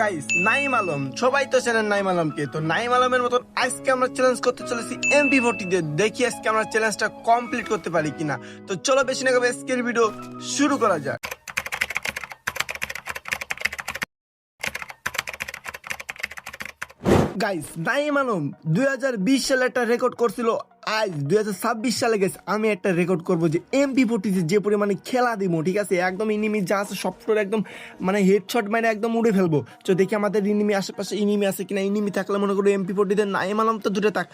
Guys Naim Alam সবাই তো চেনেন নাইম আলমকে তো নাইম আলমের মতন আজকে আমরা চ্যালেঞ্জ করতে চলেছি এমপি ফোর্টি দেখি আজকে আমরা চ্যালেঞ্জটা কমপ্লিট করতে পারি কিনা। তো চলো বেশি না আজকের ভিডিও শুরু করা যাক। গাইস নাইম আলম দুই সালে একটা রেকর্ড করছিল আজ দুই হাজার ছাব্বিশ সালে গেছে আমি একটা রেকর্ড করব যে এমপি ফোর্টিতে যে পরিমাণে খেলা দিব ঠিক আছে? একদম ইনিমি যা আছে সব একদম মানে হেডশট মানে একদম উড়ে ফেলব। তো দেখি আমাদের ইনিমি আশেপাশে ইনিমি আছে কিনা? ইনিমি থাকলে মনে করো এমপি ফোর্টিতে নাইম আলম তো দূরে থাক।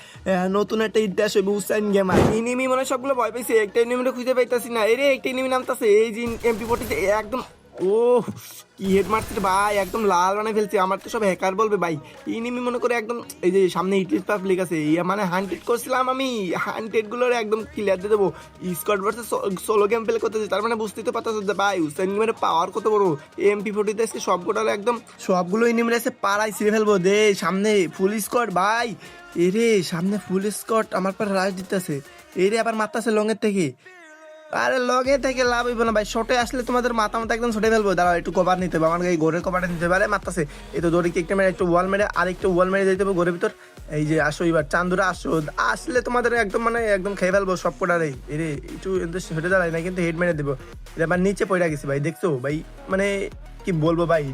নতুন একটা ইতিহাস হইবে হুসাইন গেমার ইনিমি মনে সবগুলো ভয় পাইছে, একটা ইনিমিটা খুঁজে পাইতাছি না। এরে, একটা ইনিমি নামতাছে। এই যে এমপি ফোর্টিতে একদম ও কি হেড মারছে ভাই, একদম লাল বানাই ফেলছে। আমার তো সব হ্যাকার বলবে ভাই। ইনিমি মনে করে একদম এই যে সামনে ইটিস পাবলিক আছে। ইয়া মানে হান্টেড করছিলাম আমি। হান্টেডগুলোর একদম ক্লিয়ার দিয়ে দেবো। Scout versus solo game play করতেছে তার মানে বুঝতেই তো পারতেছে ভাই হুসেন গেমের পাওয়ার কত বড়। এমপি ফোর্টিতে এসে সবগুলো একদম সবগুলো ইনিমি এসে পাড়ায় ছিঁড়ে ফেলব। দে, সামনে ফুল স্কট ভাই। এরে, সামনে ফুল স্কট আমার পর রাজ দিতেছে। এরে, আবার মারতাছে লঙের থেকে। আরে লগে থেকে লাভ হইব না ভাই। শটে আসলে তোমাদের মাথা মাথা একদম ছটে ফেলব। দাঁড়াও, একটু কভার নিতে হবে। আমার এই গোরের কভারটা নিতে পারে মারতাছে। এই তো দড়ি একটা মেরে, একটু ওয়াল মেরে, আর একটু ওয়াল মেরে দিতে হবে গোরের ভিতর। এই যে আসো এবার, চান্দুরা আসো। আসলে তোমাদের একদম মানে একদম খেয়ে ফেলব সব কোটারে এরে একটু হেঁটে দাঁড়াই, না কিন্তু হেড মেরে দেবো। এটা নিচে পড়ে গেছে ভাই, দেখছ? ভাই মানে কি বলব ভাই?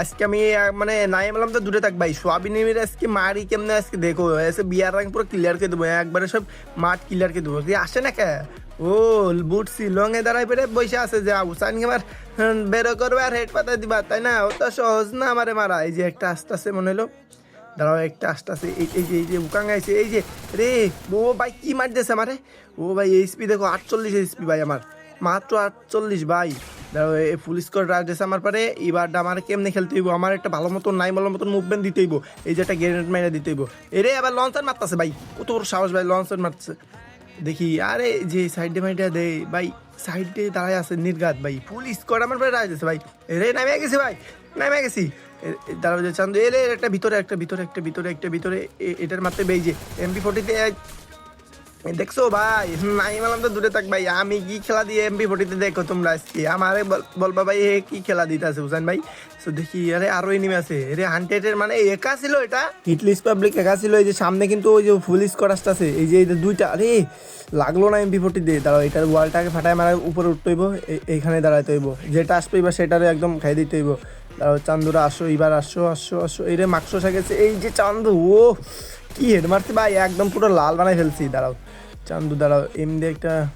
আজকে আমি মানে নাই বললাম তো, দূরে থাক ভাই। সোয়াবিন আজকে মারি কেমনে আজকে? দেখো, এসে বিয়ার রঙ পুরো ক্লিয়ার করে দেবো। একবারে সব মাঠ ক্লিয়ার করে দেবো। আসে না কে? ও বুটসি লঙে দাঁড়াই পেরে বসে আছে যে আবুসান আমার বেরো করবে আর হেড পাতা দিবা, তাই না? ও তো সহজ না আমারে মারা। এই যে একটা আস্তে আস্তে মনে হলো। দাঁড়াও, একটা আস্তে আস্তে, এই যে এই যে, উকাং আইছে, এই যে, রে, ও ভাই কি মারতেছে আমারে? ও ভাই এইচপি দেখো, আটচল্লিশ এইচপি ভাই আমার। মাত্র আটচল্লিশ, ভাই। দাঁড়াও এই ফুল স্কোর রাজেছে আমার পারে। এবারটা আমার কেমনে খেলতে হইব? আমার একটা ভালো মতন, নাই ভালো মতন মুভমেন্ট দিতে হইব। এই যে একটা গ্রেনেড মাইনে দিতে হইব। এরে, আবার লঞ্চার মারতেছে, ভাই। কত সাহস, ভাই লঞ্চার মারতেছে। দেখি, আরে যে সাইডে মাইডে দে, ভাই, সাইডে দাঁড়ায় আছে নির্ঘাত, ভাই। পুলিশ স্কোয়াড আমার প্রায় রাজেছে ভাই। রে নামে গেছি, ভাই নামে গেছি। দাঁড়াবে চান্দু, এলে একটা ভিতরে একটা ভিতরে একটা ভিতরে একটা ভিতরে এটার মাত্রে বেই এমপি ফোর্টিতে দেখছ ভাই? নাই মালাম তো দূরে থাক ভাই, আমি কি খেলা দিয়ে এমপি ফোর্টিতে দেখো তোমরা আজকে। আমারে বল- বলবা ভাই, এ কি খেলা দিতে আছে হুসাইন ভাই? তো দেখি, আরে আরও এনিমি আছে। রে হান্টেডের মানে একা ছিল এটা? হিটলিস পাবলিক একা ছিল, এই যে সামনে কিন্তু ওই যে ফুল স্কোর আসতেছে। এই যে দুইটা, আরে লাগল না এমপি ফোর্টি দিয়ে দাঁড়াও, এটার ওয়ালটাকে ফাটায় মারা উপরে উঠতে হইব এইখানে দাঁড়াইতে হইব। যেটা আসবে এবার সেটারে একদম খাই দিতে হইব। দাঁড়াও, চান্দুরা আসো, এবার আসো আসো আসো। এই রে মাকসো গেছে, এই যে চান্দু, ও! কি হেড মারছি ভাই একদম পুরো লাল বানাই ফেলছি, দাঁড়াও। চান্দু, দাঁড়াও, এমনি একটা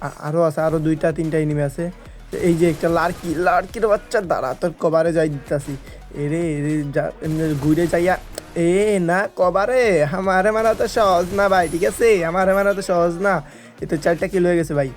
আ- আরও আছে, আরও দুইটা, তিনটা এনিমি আছে। এই যে একটা লাড়কি লাড়কির বাচ্চা, দাঁড়া, তোর কবারে যাই দিতাছি। এরে এরে, যা- ঘুরে যাইয়া, এ না, কবারে, আমারে মারা তো সহজ না ভাই, ঠিক আছে? আমারে মারা তো সহজ না। এ তো চারটা কিলো হয়ে গেছে ভাই।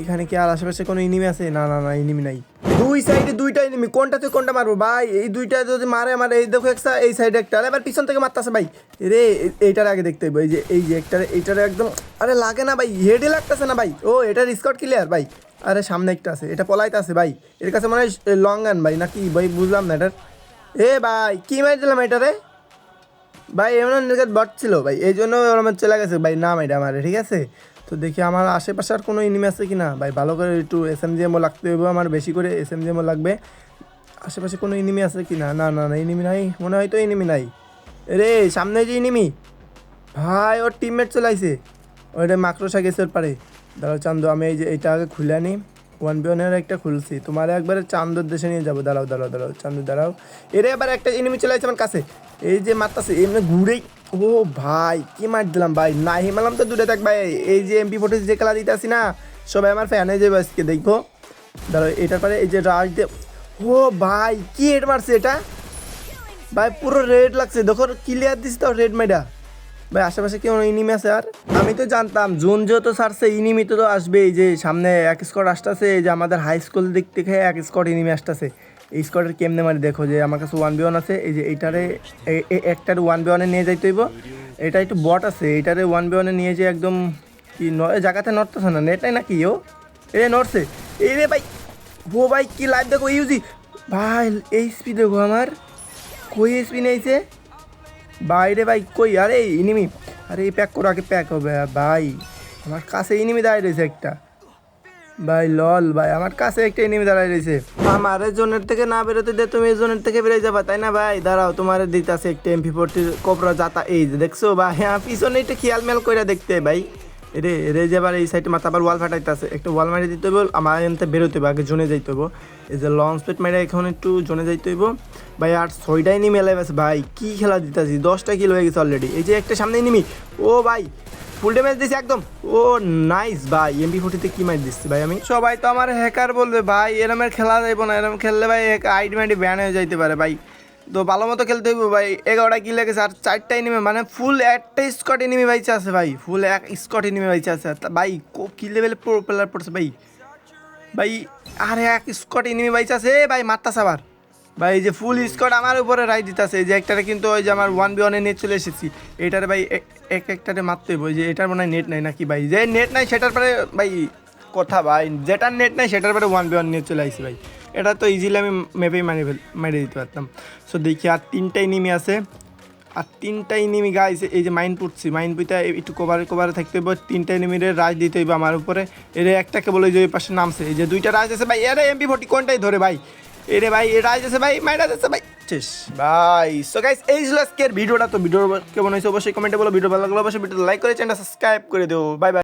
এখানে কি আর আশেপাশে কোনো ইনিমি আছে? না না না ইনিমি নাই। দুই সাইডে দুইটা এনিমি কোনটাতে কোনটা মারবো? ভাই, এই দুইটা যদি মারে আমার, এই দেখো একটা, এই সাইডে একটা। আরে এবার পিছন থেকে মারতেছে ভাই। রে এইটার আগে দেখতে হইবো। এই যে এই যে একটা এইটার একদম, আরে লাগে না ভাই হেডে লাগতেছে না ভাই। ও, এটার স্কট ক্লিয়ার ভাই। আরে, সামনে একটা আছে। এটা পলাইতে আছে ভাই। এর কাছে মনে হয় লং গান ভাই, নাকি? ভাই, বুঝলাম না এটার। এ ভাই, কি মার দিলাম এটারে? ভাই, এমন নিজের বট ছিল ভাই, এই জন্য ওর আমার চলে গেছে। ভাই, নাম এটা আমার, ঠিক আছে? তো দেখি আমার আশেপাশে আর কোনো ইনিমি আছে কি না ভাই, ভালো করে একটু এস এম জিএমও লাগতে হবে আমার, বেশি করে এস এম জিএমও লাগবে। আশেপাশে কোনো ইনিমি আছে কি না না না না ইনিমি নাই। মনে হয় তো ইনিমি নাই। রে সামনে যে ইনিমি ভাই, ওর টিমমেট চলে আইছে। ওইটা মাকড়সা গেছে ওর পারে। দাঁড়াও, চান্দু, আমি এই যে এইটা আগে খুলে আনি। ওয়ান বি ওয়ানের একটা খুলছি। তোমার একবারে চান্দুর দেশে নিয়ে যাব। দাঁড়াও দাঁড়াও দাঁড়াও, চান্দু, দাঁড়াও। এর এবার একটা এনিমি চলে আসছে আমার কাছে। এই যে মারতাছে, এমনি ঘুরেই। ও ভাই, কি মার দিলাম ভাই? না হিমালাম তো দূরে থাক ভাই। এই যে এমপি ফোর্টি যে খেলা দিতে আসি না, সবাই আমার ফ্যানে যাবে আজকে, দেখব। দাঁড়াও এটার পরে এই যে রাজ দে ও ভাই, কি হেড মারছে এটা? ভাই, পুরো রেড লাগছে। দেখো ক্লিয়ার দিস তো রেড মেডা ভাই, আশেপাশে কেউ ইনিমি আছে আর? আমি তো জানতাম, জুন যেহেতু সারছে ইনিমি তো আসবে এই যে সামনে এক স্কট আসতেছে, এই যে আমাদের হাই স্কুল দিক থেকে এক স্কট ইনিমি আসতেছে। এই স্কটের কেমনে মানে দেখো যে আমার কাছে ওয়ান বি ওয়ান আছে, এই যে এইটারে একটার ওয়ান বি ওয়ানে নিয়ে যাইতে হইব। এটা একটু বট আছে, এইটারে ওয়ান বি ওয়ানে নিয়ে যে একদম কি জায়গাতে নড়তেছে না নেটটাই নাকি ও? এ নড়ছে এই রে ভাই, ও ভাই, কি লাইভ দেখো ইউজি ভাই এইচপি দেখো আমার, কই এসপি নেইছে বাইরে ভাই, কই? আরে ইনিমি। আরে প্যাক করো, আগে প্যাক হবে। ভাই, আমার কাছে ইনিমি দাঁড়িয়ে রয়েছে একটা। ভাই, লল, ভাই, আমার কাছে একটা এনিমি দাঁড়াই রয়েছে। আমার জোনের থেকে না বেরোতে দে, তুমি জোনের থেকে বেরিয়ে যাবা, তাই না ভাই? দাঁড়াও, তোমার দিতে আছে একটা এমপি ফোরটি কোপরা যাতা এই যে দেখছ ভাই হ্যাঁ পিছনে একটা খেয়াল মেল করে দেখতে, ভাই। রে রে যাবার এই সাইডে মাথা আবার ওয়াল ফাটাইতেছে, একটা ওয়াল মারি দিতে হইব, আমার এনতে বেরোতে হইব, আগে জোনে যাইতে হইব। এই যে লং স্পিড মেরে এখন একটু জোনে যাইতে হইব। ভাই, আর ছয়টাই নিমি এলাই ভাই, কি খেলা দিতেছি, দশটা কিল হয়ে গেছে অলরেডি এই যে একটা সামনে নিমি, ও ভাই ফুল ড্যামেজ দিছি একদম। ও নাইস ভাই এমপি ফোর্টিতে কি মাইট দিচ্ছি, ভাই, আমি? সবাই তো আমার হ্যাকার বলবে, ভাই এরমের খেলা যাইব না, এরম খেললে ভাই আইডি মাইডি ব্যান হয়ে যাইতে পারে, ভাই। তো ভালো মতো খেলতে হইব ভাই। এগারোটা কি লেগেছে আর চারটাই নেমে মানে ফুল একটা স্কট এনিমি বাইচে আছে ভাই। ফুল এক স্কট এনিমি বাইচে আছে। ভাই, কো- লেভেলে প্রো প্লেয়ার পড়ছে ভাই। ভাই, আর এক স্কট এনিমি বাইচে আছে। ভাই মারতা সাবার ভাই যে ফুল স্কট আমার উপরে রাই দিতেছে। যে একটারে কিন্তু ওই যে আমার ওয়ান বি ওয়ানে নেট চলে এসেছি। এটারে ভাই এক একটারে মারতে হইব। যে এটার মনে হয় নেট নাই নাকি ভাই? যে নেট নাই, সেটার পরে ভাই, কথা ভাই। যেটার নেট নাই, সেটার পরে ওয়ান বি ওয়ান নেট চলে আসছি ভাই। এটা তো ইজিলি আমি মেপেই মারি মেরে দিতে পারতাম। সো দেখি আর তিনটাই নিমি আছে। আর তিনটাই নিমি গাইস এই যে মাইন পুটছি মাইন পুইতে একটু কভারে কভারে থাকতে হইব তিনটাই নিমিরে রাজ দিতে হইব আমার উপরে। এর একটাকে বলে যে ওই পাশে নামছে। এই যে দুইটা রাজ আছে ভাই, এরে এমপি ফোর্টি কোনটাই ধরে ভাই? এরে ভাই, এ রাজ আছে ভাই, মাইরা আছে ভাই। ভাই। সো গাইস এই ছিল আজকের ভিডিওটা। তো ভিডিও কেমন হয়েছে অবশ্যই কমেন্টে বলো। ভিডিও ভালো লাগলে অবশ্যই ভিডিও লাইক করে চ্যানেল সাবস্ক্রাইব করে দেবো বাই বাই